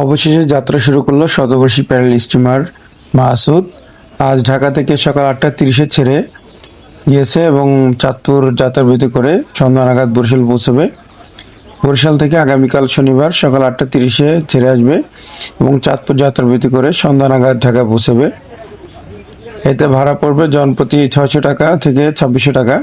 অবশেষে যাত্রা শুরু করল শতবর্ষী প্যারেল স্টিমার মাসুদ। আজ ঢাকা থেকে সকাল আটটা তিরিশে ছেড়ে গিয়েছে এবং চাঁদপুর যাত্রাবিরতি করে সন্ধ্যা নাগাদ বরিশাল পৌঁছবে। বরিশাল থেকে আগামীকাল শনিবার সকাল আটটা তিরিশে ছেড়ে আসবে এবং চাঁদপুর যাত্রাবিরতি করে সন্ধ্যা নাগাদ ঢাকা পৌঁছবে। এতে ভাড়া পড়বে জনপ্রতি ছয়শো টাকা থেকে ছাব্বিশশো টাকা।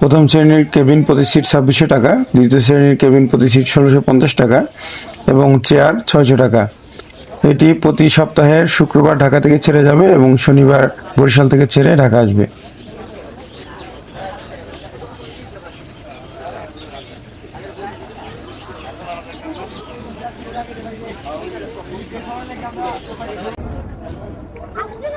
প্রথম শ্রেণির কেবিন প্রতি সিট ছাব্বিশশো টাকা, দ্বিতীয় শ্রেণির কেবিন প্রতি সিট ষোলোশো পঞ্চাশ টাকা এবং চেয়ার ছয়শো টাকা। এটি প্রতি সপ্তাহের শুক্রবার ঢাকা থেকে ছেড়ে যাবে এবং শনিবার বরিশাল থেকে ছেড়ে ঢাকা আসবে। আইসক্রিম